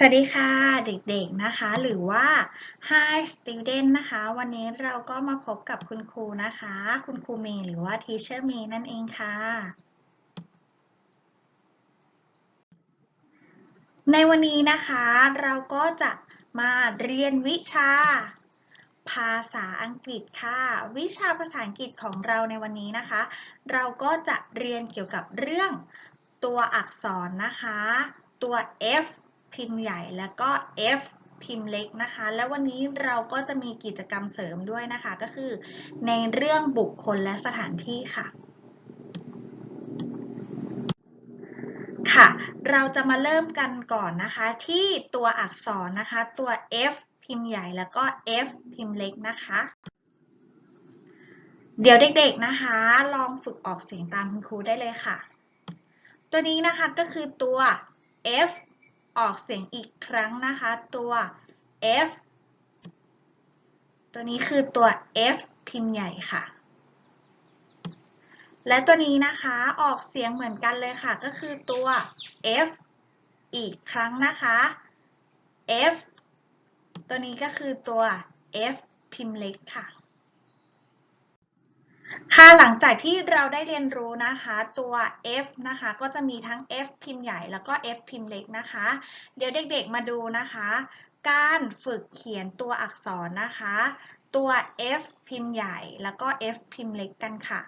สวัสดีค่ะเด็กๆนะคะ หรือว่า Hi Student นะคะ วันนี้เราก็มาพบกับคุณครูนะคะ คุณครูเมย์หรือว่า Teacher เมย์นั่นเองค่ะ ในวันนี้นะคะเราก็จะมาเรียนวิชาภาษาอังกฤษค่ะ วิชาภาษาอังกฤษของเราในวันนี้นะคะ เราก็จะเรียนเกี่ยวกับเรื่องตัวอักษรนะคะ ตัว F พิมพ์ใหญ่แล้วก็ F พิมพ์เล็กนะคะ แล้ววันนี้เราก็จะมีกิจกรรมเสริมด้วยนะคะ ก็คือในเรื่องบุคคลและสถานที่ค่ะ ค่ะ เราจะมาเริ่มกันก่อนนะคะ ที่ตัวอักษรนะคะ ตัว F พิมพ์ใหญ่แล้วก็ F พิมพ์เล็กนะคะ เดี๋ยวเด็กๆนะคะ ลองฝึกออกเสียงตามคุณครูได้เลยค่ะ ตัวนี้นะคะก็คือตัว F ออกเสียงอีกครั้งนะคะตัว F ตัวนี้คือตัว F พิมพ์ใหญ่ค่ะ และตัวนี้นะคะออกเสียงเหมือนกันเลยค่ะ ก็คือตัว F อีกครั้งนะคะ F ตัวนี้ก็คือตัว F พิมพ์เล็กค่ะ ค่ะหลังจากที่เราได้เรียนรู้นะคะตัว F นะคะก็จะมีทั้ง F พิมพ์ใหญ่แล้วก็ F พิมพ์เล็กนะคะ เดี๋ยวเด็กๆมาดูนะคะ การฝึกเขียนตัวอักษรนะคะ ตัว F พิมพ์ใหญ่แล้วก็ F พิมพ์เล็กกันค่ะ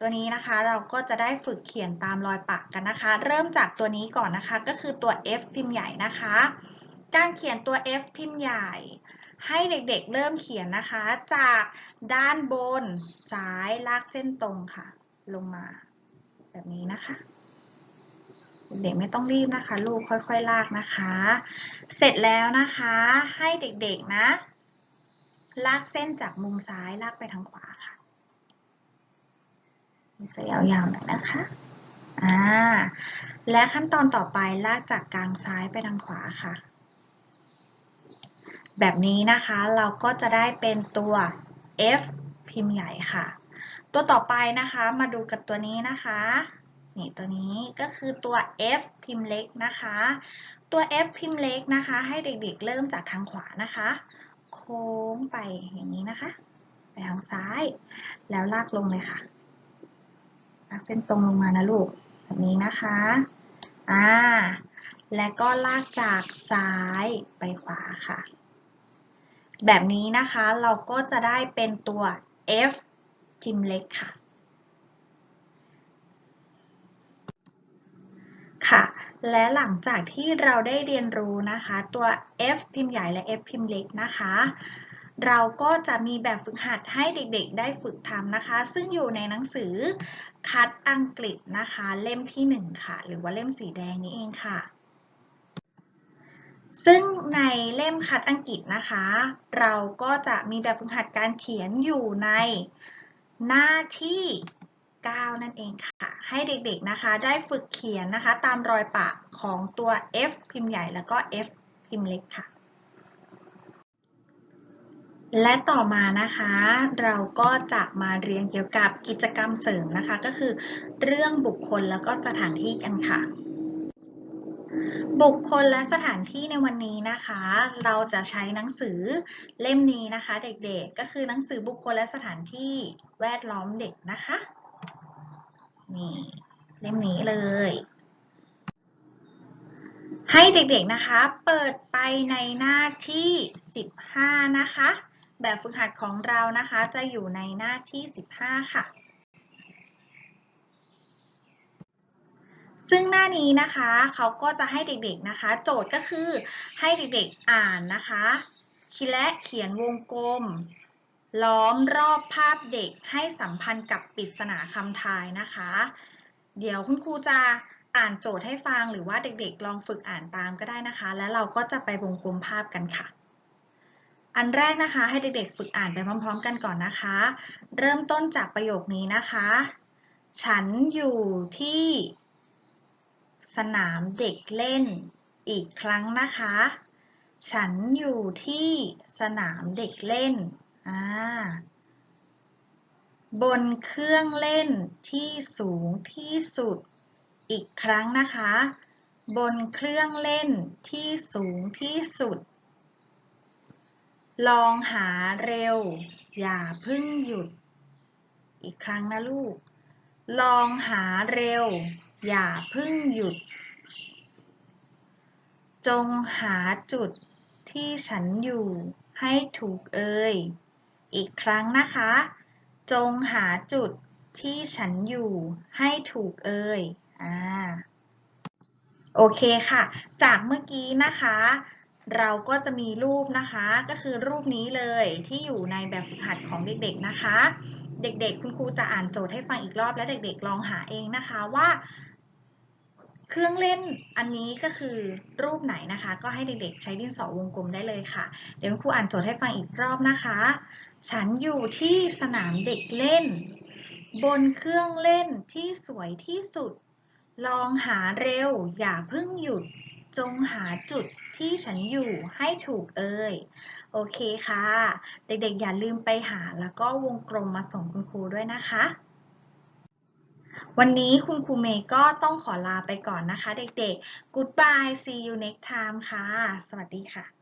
ตัวนี้นะคะเราก็จะได้ฝึกเขียนตามรอยปากกันนะคะ เริ่มจากตัวนี้ก่อนนะคะก็คือตัว F พิมพ์ใหญ่นะคะ การเขียนตัว F พิมพ์ใหญ่ ให้เด็กๆเริ่มเขียนนะคะ จากด้านบนซ้ายลากเส้นตรงค่ะ ลงมา แบบนี้นะคะเด็กๆไม่ต้องรีบนะคะ ลูกค่อยๆ ลากนะคะ เสร็จแล้วนะคะ ให้เด็กๆนะ ลากเส้นจากมุมซ้ายลากไปทางขวาค่ะจะยาวๆหน่อยนะคะอ่าและขั้นตอนต่อไปลากจากกลางซ้ายไปทางขวาค่ะ แบบนี้นะคะเราก็จะได้เป็นตัว F พิมพ์ใหญ่ค่ะ ตัวต่อไปนะคะมาดูกับตัวนี้นะคะนี่ตัวนี้ก็คือตัว F พิมพ์เล็กนะคะ ตัว F พิมพ์เล็กนะคะ ให้เด็กๆเริ่มจากทางขวานะคะ โค้งไปอย่างนี้นะคะ ไปทางซ้าย แล้วลากลงเลยค่ะลากเส้นตรงลงมานะลูกแบบนี้นะคะอ่าและก็ลากจากซ้ายไปขวาค่ะ แบบนี้นะคะเราก็จะได้เป็นตัว F พิมพ์เล็กค่ะ ค่ะ และหลังจากที่เราได้เรียนรู้นะคะ ตัว F พิมพ์ใหญ่และ F พิมพ์เล็กนะคะ เราก็จะมีแบบฝึกหัดให้เด็กๆ ได้ฝึกทำนะคะ ซึ่งอยู่ในหนังสือคัดอังกฤษนะคะ เล่มที่ 1 ค่ะ หรือว่าเล่มสีแดงนี้เองค่ะ ซึ่งในเล่มคัดอังกฤษนะคะ เราก็จะมีแบบฝึกหัดการเขียนอยู่ในหน้าที่ 9 นั่นเองค่ะ ให้เด็กๆนะคะ ได้ฝึกเขียนนะคะ ตามรอยปากของตัว F พิมพ์ใหญ่แล้วก็ F พิมพ์เล็กค่ะ และต่อมานะคะ เราก็จะมาเรียนเกี่ยวกับกิจกรรมเสริมนะคะ ก็คือเรื่องบุคคลแล้วก็สถานที่กันค่ะ บุคคลและสถานที่ในวันนี้นะคะ เราจะใช้หนังสือเล่มนี้นะคะ เด็กๆ ก็คือหนังสือบุคคลและสถานที่แวดล้อมเด็กนะคะนี่เล่มนี้เลย ให้เด็กๆนะคะ เปิดไปในหน้าที่ 15 นะคะ แบบฝึกหัดของเรานะคะ จะอยู่ในหน้าที่ 15 ค่ะ ซึ่งหน้านี้นะคะเขาก็จะให้เด็กๆนะคะ โจทย์ก็คือให้เด็กๆอ่านนะคะคิดและเขียนวงกลม ล้อมรอบภาพเด็กให้สัมพันธ์กับปริศนาคำทายนะคะ เดี๋ยวคุณครูจะอ่านโจทย์ให้ฟังหรือว่าเด็กๆ ลองฝึกอ่านตามก็ได้นะคะ แล้วเราก็จะไปวงกลมภาพกันค่ะ อันแรกนะคะ ให้เด็กๆ ฝึกอ่านไปพร้อม ๆ กันก่อนนะคะ เริ่มต้นจากประโยคนี้นะคะ ฉันอยู่ที่ สนามเด็กเล่น อีกครั้งนะคะ ฉันอยู่ที่สนามเด็กเล่น อ่า บนเครื่องเล่นที่สูงที่สุด อีกครั้งนะคะ บนเครื่องเล่นที่สูงที่สุด ลองหาเร็ว อย่าเพึ่งหยุด อีกครั้งนะลูก ลองหาเร็ว อย่าเพึ่งหยุด จงหาจุดที่ฉันอยู่ให้ถูกเอ่ย อีกครั้งนะคะ จงหาจุดที่ฉันอยู่ให้ถูกเอ่ย อ่า โอเคค่ะ จากเมื่อกี้นะคะ เราก็จะมีรูปนะคะ ก็คือรูปนี้เลยที่อยู่ในแบบฝึกหัดของเด็กๆนะคะ เด็กๆ คุณครูจะอ่านโจทย์ให้ฟังอีกรอบแล้วเด็กๆ ลองหาเองนะคะว่า เครื่องเล่นอันนี้ก็คือรูปไหนนะคะ ก็ให้เด็กๆ ใช้ดินสอวงกลมได้เลยค่ะ เดี๋ยวครูอ่านโจทย์ให้ฟังอีกรอบนะคะ ฉันอยู่ที่สนามเด็กเล่น บนเครื่องเล่นที่สวยที่สุด ลองหาเร็ว อย่าเพิ่งหยุด จงหาจุดที่ฉันอยู่ให้ถูกเอ่ย โอเคค่ะ เด็กๆ อย่าลืมไปหาแล้วก็วงกลมมาส่งคุณครูด้วยนะคะ วันนี้คุณครูเมย์ก็ต้องขอลาไปก่อนนะคะเด็กๆ Goodbye see you next time ค่ะ สวัสดีค่ะ